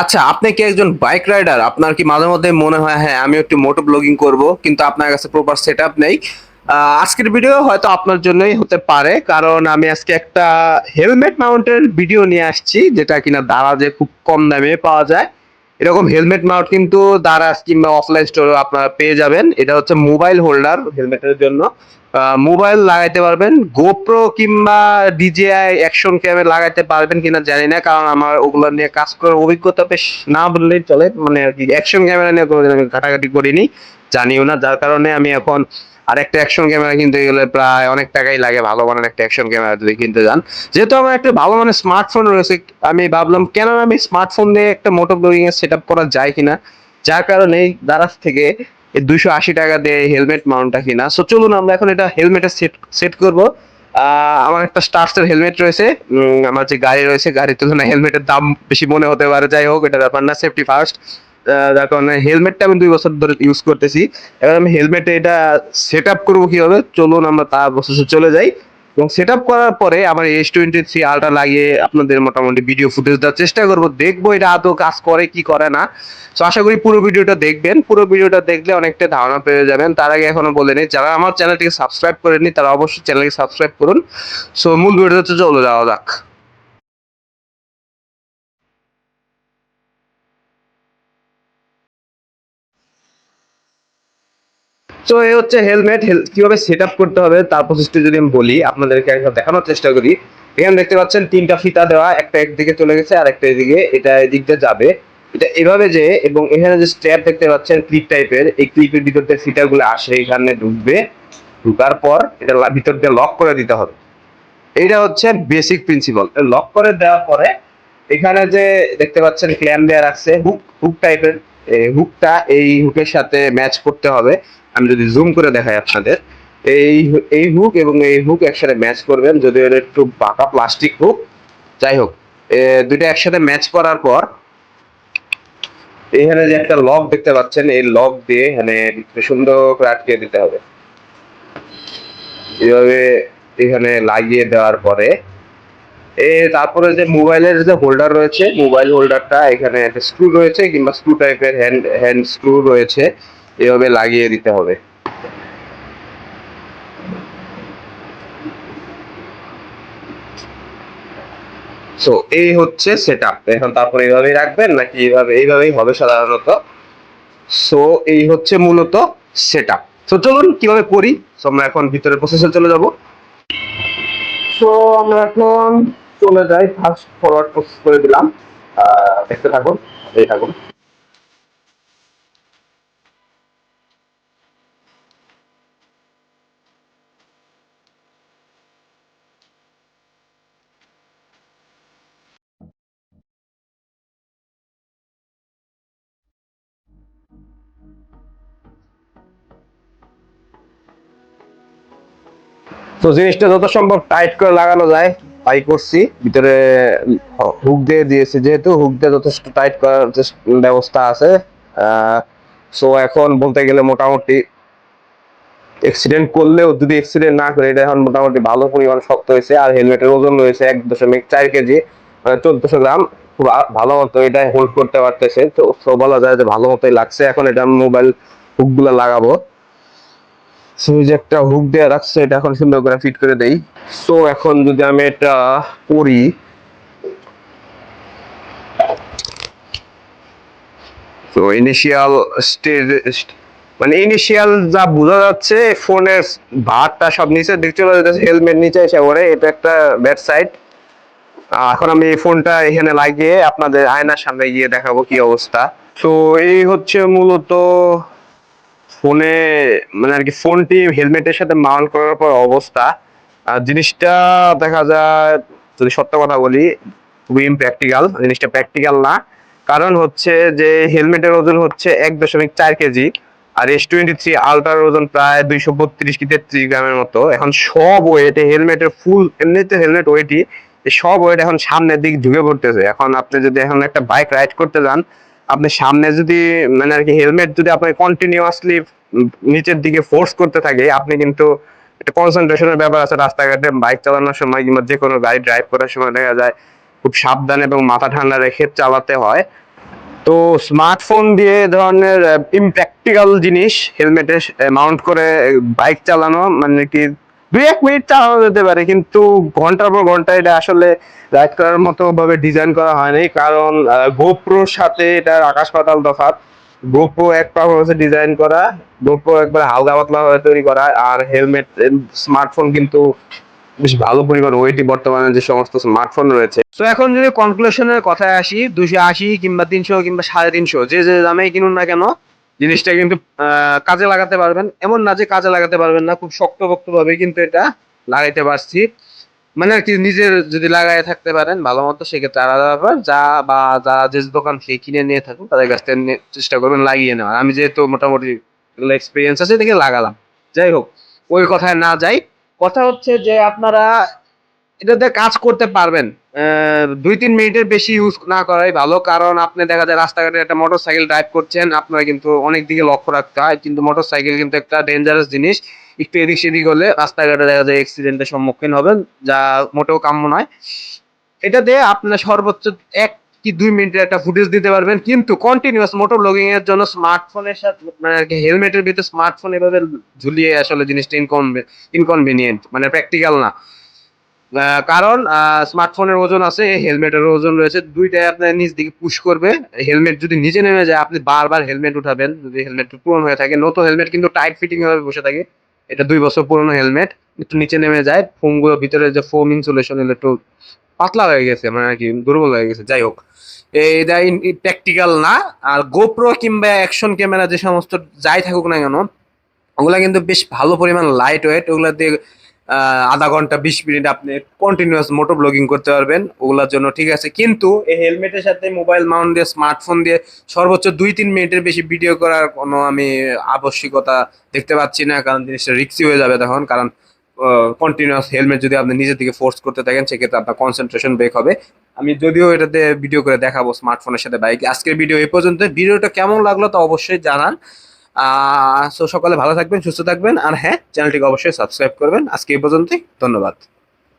আচ্ছা আপনি কি একজন বাইক রাইডার আপনার কি মাঝে মধ্যে মনে হয় হ্যাঁ আমি একটু মোটো ব্লগিং করব, কিন্তু আপনার কাছে প্রপার সেট আপ নেই আজকের ভিডিও হয়তো আপনার জন্যই হতে পারে, কারণ আমি আজকে একটা হেলমেট মাউন্টের ভিডিও নিয়ে আসছি, যেটা কিনা দারাজে খুব কম দামে পাওয়া যায়। এরকম হেলমেট মাউন্ট কিন্তু দারাজ কিংবা অফলাইন স্টোরে আপনারা পেয়ে যাবেন। এটা হচ্ছে মোবাইল হোল্ডার হেলমেটের জন্য। মোবাইল লাগাইতে পারবেন গোপ্রো কিংবা ডিজিআই অ্যাকশন ক্যামেরা লাগাইতে পারবেন কিনা জানি না, কারণ আমার ওগুলো নিয়ে কাজ করার অভিজ্ঞতা বেশ না বললেই চলে মানে আর কি অ্যাকশন ক্যামেরা নিয়ে কোনোদিন আমি ঘাটাঘাটি করিনি, জানিও না, যার কারণে আমি এখন আর একটা অ্যাকশন ক্যামেরা কিনতে গেলে প্রায় অনেক টাকাই লাগে, ভালো মানের একটা অ্যাকশন ক্যামেরা যদি কিনতে যান। যেহেতু আমার একটা ভালো মানের স্মার্টফোন রয়েছে, আমি ভাবলাম কেন আমি স্মার্টফোন দিয়ে একটা মোটো ব্লগিং এর সেট আপ করা যায় কিনা, যার কারণে দারাজ থেকে এই দুইশো আশি টাকা দিয়ে হেলমেট মাউন্টটা কিনা। সো চলুন আমরা এখন এটা হেলমেটে সেট সেট করব। আমার একটা স্টার্সের হেলমেট রয়েছে। আমার যে গাড়ি রয়েছে, গাড়ির তুলনায় হেলমেটের দাম বেশি মনে হতে পারে। যাই হোক, এটা ব্যাপার না সেফটি ফার্স্ট যার কারণে হেলমেটটা আমি দুই বছর ধরে ইউজ করতেছি। এবার আমি হেলমেটে এটা সেট আপ করব কীভাবে? চলুন আমরা তা বছর চলে যাই। এবং সেট করার পরে আমার এস টোয়েন্টি থ্রি আলটা লাগিয়ে আপনাদের মোটামুটি ভিডিও ফুটেজ দেওয়ার চেষ্টা করব। দেখব এটা আদৌ কাজ করে কি করে না। সো আশা করি পুরো ভিডিওটা দেখবেন। পুরো ভিডিওটা দেখলে অনেকটা ধারণা পেয়ে যাবেন। তার আগে এখনও বলে নিই, যারা আমার চ্যানেলটিকে সাবস্ক্রাইব করেনি তারা অবশ্যই চ্যানেলকে সাবস্ক্রাইব করুন। সো মূল ভিডিওতে চলে যাওয়া যাক। তো এই হচ্ছে হেলমেট কীভাবে সেট আপ করতে হবে, তার প্রসেসটা যদি আমি বলি, আপনাদেরকে একবার দেখানোর চেষ্টা করি। এখানে দেখতে পাচ্ছেন তিনটা ফিতা দেওয়া, একটা একদিকে চলে গেছে, আর একটা এদিকে, এটা এদিক যাবে। এটা এভাবে যে, এবং এখানে যে স্ট্র্যাপ দেখতে পাচ্ছেন ক্লিপ টাইপের এই ক্লিপের ভিতর দিয়ে ফিতাগুলো আসে, এখানে ঢুকবে। ঢুকার পর এটা ভিতর দিয়ে লক করে দিতে হবে। এইটা হচ্ছে বেসিক প্রিন্সিপাল লক করে দেওয়ার পরে এখানে যে দেখতে পাচ্ছেন ক্ল্যাম দেওয়া রাখছে হুক হুক টাইপের হুকটা এই হুকের সাথে ম্যাচ করতে হবে। আমি যদি জুম করে দেখাই আপনাদের, এই এই হুক এবং এই হুক একসাথে ম্যাচ করবেন যদি এটা একটু বাঁকা প্লাস্টিক হুক যাই হোক দুইটা একসাথে ম্যাচ করার পর, এখানে যে একটা লক দেখতে পাচ্ছেন, এই লক দিয়ে এখানে সুন্দর করে আটকে দিতে হবে। এভাবে এখানে লাগিয়ে দেওয়ার পরে, এ, তারপরে যে মোবাইলের যে হোল্ডার রয়েছে, মোবাইল হোল্ডারটা এখানে একটা স্ক্রু রয়েছে কিংবা স্ক্রু টাইপের হ্যান্ড হ্যান্ড স্ক্রু রয়েছে। এভাবে লাগিয়ে দিতে হবে। সো এই হচ্ছে সেট আপ এখন তারপরে এইভাবেই রাখবেন নাকি এইভাবে এইভাবেই হবে সাধারণত? সো এই হচ্ছে মূলত সেট আপ তো চলুন কীভাবে করি? তো আমরা এখন ভিতরের প্রসেসে চলে যাব। সো আমরা এখন চলে যাই ফার্স্ট ফরওয়ার্ড প্রসেস করে দিলাম। দেখতে থাকুন, এই থাকুন। তো জিনিসটা যত সম্ভব টাইট করে লাগানো যায়, তাই করছি। ভিতরে হুক দিয়ে দিয়েছি যেহেতু হুক দিয়ে যথেষ্ট টাইট করার ব্যবস্থা আছে। সো এখন বলতে গেলে মোটামুটি অ্যাক্সিডেন্ট করলেও যদি অ্যাক্সিডেন্ট না করে, এটা এখন মোটামুটি ভালো পরিমাণ শক্ত হয়েছে আর হেলমেটের ওজন রয়েছে এক দশমিক চার কেজি মানে চোদ্দশো গ্রাম। খুব ভালো মতো এটা হোল্ড করতে পারতেছে। তো বলা যায় যে ভালো মতোই লাগছে। এখন এটা মোবাইল হুকগুলো লাগাবো। সো যে একটা হুক দেওয়া রাখছে, এটা এখন সুন্দর করে ফিট করে দেই। সো এখন যদি আমি এটা তো ইনিশিয়াল স্টেজ মানে ইনিশিয়াল যা বোঝা যাচ্ছে, ফোনের ভারটা সব নিচে, দিক চলে হেলমেট নিচে এসে এটা একটা ব্যাড সাইড এখন আমি ফোনটা এখানে লাগিয়ে আপনাদের আয়নার সামনে গিয়ে দেখাবো কি অবস্থা। তো এই হচ্ছে মূলত ফোনে মানে আর কি ফোনটি হেলমেটের সাথে মাউন্ট করার পর অবস্থা। জিনিসটা দেখা যায়, যদি সত্য কথা বলি, খুবই ইমপ্র্যাকটিক্যাল জিনিসটা প্র্যাকটিক্যাল না। কারণ হচ্ছে যে হেলমেটের ওজন হচ্ছে এক দশমিক চার কেজি, আর এস টোয়েন্টি থ্রি আলট্রার ওজন প্রায় দুইশো বত্রিশ কি তেত্রিশ গ্রামের মতো। এখন সব ওয়েটে হেলমেটের ফুল এমনিতে হেলমেট ওয়েটই সব ওয়েট এখন সামনের দিক ঝুঁকে পড়তেছে। এখন আপনি যদি এখন একটা বাইক রাইড করতে যান আপনি সামনে যদি মানে আর কি হেলমেট যদি আপনি কন্টিনিউয়াসলি নিচের দিকে ফোর্স করতে থাকে, আপনি কিন্তু একটা কনসেন্ট্রেশনের ব্যাপার আছে রাস্তাঘাটে বাইক চালানোর সময় কিংবা যে কোনো গাড়ি ড্রাইভ করার সময় দেখা যায় খুব সাবধানে এবং মাথা ঠান্ডা রেখে চালাতে হয়। তো স্মার্টফোন দিয়ে ধরনের ইমপ্র্যাকটিক্যাল জিনিস হেলমেটে মাউন্ট করে বাইক চালানো মানে কি দুই এক মিনিট চালানো যেতে পারে, কিন্তু ঘণ্টার পর ঘণ্টা এটা আসলে রাইড করার মতো ভাবে ডিজাইন করা হয়নি। কারণ গোপ্রোর সাথে এটার আকাশ পাতাল তফাৎ। গোপ্রো এক পা হচ্ছে ডিজাইন করা গোপ্রো একবার হালকা পাতলা ভাবে তৈরি করা, আর হেলমেট স্মার্টফোন কিন্তু বেশ ভালো পরিমাণ ওয়েটই বর্তমানে যে সমস্ত স্মার্টফোন রয়েছে। তো এখন যদি কনক্লুশনের কথায় আসি দুশো আশি কিংবা তিনশো কিংবা সাড়ে তিনশো, যে যে দামে কিনুন না কেন জিনিসটা কিন্তু কাজে লাগাতে পারবেন। এমন না যে কাজে লাগাতে পারবেন না, খুব শক্তপোক্ত ভাবে কিন্তু এটা লাগাইতে পারছি। মানে আর কি, নিজের যদি লাগাই থাকতে পারেন, ভালো মতো, সেক্ষেত্রে আলাদা ব্যাপার। যা বা যারা যে দোকান থেকে কিনে নিয়ে থাকুন তাদের কাছ থেকে চেষ্টা করবেন লাগিয়ে নেওয়ার। আমি যেহেতু মোটামুটি এক্সপিরিয়েন্স আছে দেখে লাগালাম। যাই হোক, ওই কথায় না যাই। কথা হচ্ছে যে আপনারা এটাতে কাজ করতে পারবেন। দুই তিন মিনিটের বেশি ইউজ না করাই ভালো, কারণ আপনি দেখা যায় রাস্তাঘাটে একটা মোটর সাইকেল ড্রাইভ করছেন, আপনার কিন্তু অনেক দিকে লক্ষ্য রাখতে হয়। কিন্তু মোটর সাইকেল কিন্তু একটা ডেঞ্জারাস জিনিস। একটু এদিক সেদিক হলে রাস্তাঘাটে দেখা যায় অ্যাক্সিডেন্টের সম্মুখীন হবেন, যা মোটেও কাম্য নয়। এটা দিয়ে আপনার সর্বোচ্চ এক কি দুই মিনিটের একটা ফুটেজ দিতে পারবেন। কিন্তু কন্টিনিউয়াস মোটর ব্লগিং এর জন্য স্মার্টফোনের সাথে মানে হেলমেটের ভিতরে স্মার্টফোন এভাবে ঝুলিয়ে আসলে জিনিসটা ইনকনভিনিয়েন্ট মানে প্র্যাকটিক্যাল না। কারণ স্মার্টফোনের ওজন আছে হেলমেটের ওজন রয়েছে, দুইটাই আপনার নিচ দিকে পুশ করবে। হেলমেট যদি নিচে নেমে যায়, আপনি বারবার হেলমেট উঠাবেন, যদি হেলমেট পুরনো হয়ে থাকে। নতুন হেলমেট কিন্তু টাইট ফিটিং ভাবে বসে থাকে। এটা দুই বছর পুরনো হেলমেট একটু নিচে নেমে যায়, ফোমগুলো ভিতরে যে ফোম ইনসুলেশন একটু পাতলা হয়ে গেছে মানে আর কি দুর্বল হয়ে গেছে। যাই হোক এটা প্র্যাকটিক্যাল না। আর গোপ্রো কিংবা অ্যাকশন ক্যামেরা যে সমস্ত যাই থাকুক না কেন, ওগুলা কিন্তু বেশ ভালো পরিমাণ লাইট ওয়েট ওগুলা দিয়ে আধা ঘণ্টা, বিশ মিনিট আপনি কন্টিনিউয়াস মোটো ব্লগিং করতে পারবেন, ওগুলোর জন্য ঠিক আছে। কিন্তু এই হেলমেটের সাথে মোবাইল মাউন্ট দিয়ে স্মার্টফোন দিয়ে সর্বোচ্চ দুই তিন মিনিটের বেশি ভিডিও করার কোনো আমি আবশ্যিকতা দেখতে পাচ্ছি না, কারণ জিনিসটা রিক্সি হয়ে যাবে তখন, কারণ কন্টিনিউয়াস হেলমেট যদি আপনি নিজের দিকে ফোর্স করতে থাকেন, সেক্ষেত্রে আপনার কনসেন্ট্রেশন ব্রেক হবে। আমি যদিও এটাতে ভিডিও করে দেখাবো স্মার্টফোনের সাথে বাইক আজকের ভিডিও এই পর্যন্ত ভিডিওটা কেমন লাগল তা অবশ্যই জানান। সো সকালে ভালো থাকবেন, সুস্থ থাকবেন, আর হ্যাঁ চ্যানেলটিকে অবশ্যই সাবস্ক্রাইব করবেন। আজকে এই পর্যন্তই, ধন্যবাদ।